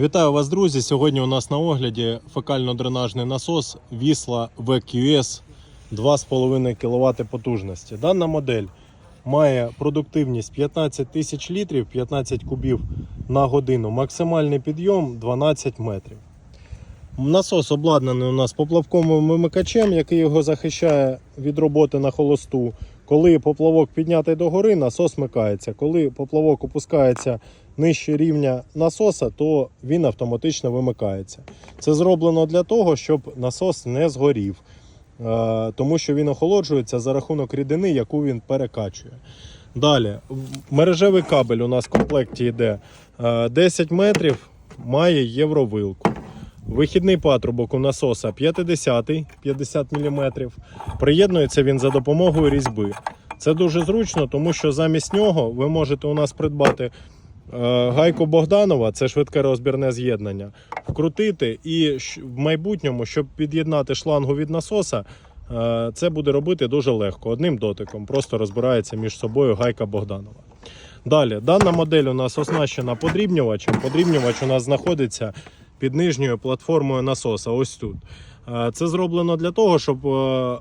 Вітаю вас, друзі! Сьогодні у нас на огляді фекально-дренажний насос Вісла VQS 2,5 кВт потужності. Дана модель має продуктивність 15 тисяч літрів, 15 кубів на годину, максимальний підйом 12 метрів. Насос обладнаний у нас поплавковим вимикачем, який його захищає від роботи на холосту. Коли поплавок піднятий догори, насос вмикається. Коли поплавок опускається нижче рівня насоса, то він автоматично вимикається. Це зроблено для того, щоб насос не згорів, е, тому що він охолоджується за рахунок рідини, яку він перекачує. Далі, мережевий кабель у нас в комплекті йде е, 10 метрів, має євровилку. Вихідний патрубок у насоса 50 50 мм. Приєднується він за допомогою різьби. Це дуже зручно, тому що замість нього ви можете у нас придбати е, гайку Богданова, це швидке розбірне з'єднання, вкрутити і в майбутньому, щоб під'єднати шлангу від насоса, е, це буде робити дуже легко. Одним дотиком просто розбирається між собою гайка Богданова. Далі, дана модель у нас оснащена подрібнювачем. Подрібнювач у нас знаходиться під нижньою платформою насоса. Ось тут. Е, Це зроблено для того, щоб е,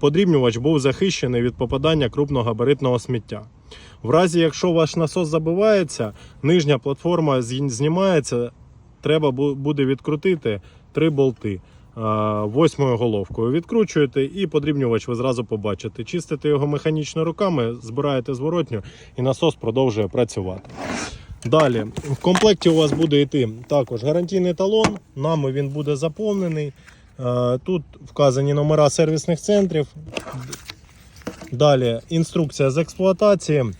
подрібнювач був захищений від попадання крупногабаритного сміття. В разі, якщо ваш насос забивається, нижня платформа знімається, треба буде відкрутити три болти. Восьмою головкою відкручуєте і подрібнювач ви зразу побачите. Чистите його механічно руками, збираєте зворотню і насос продовжує працювати. Далі, в комплекті у вас буде йти також гарантійний талон. Нами він буде заповнений. Тут вказані номера сервісних центрів. Далі інструкція з експлуатації. Е,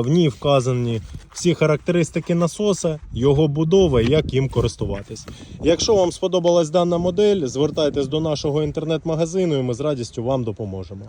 В ній вказані всі характеристики насоса, його будови, як їм користуватись. Якщо вам сподобалась дана модель, звертайтесь до нашого інтернет-магазину і ми з радістю вам допоможемо.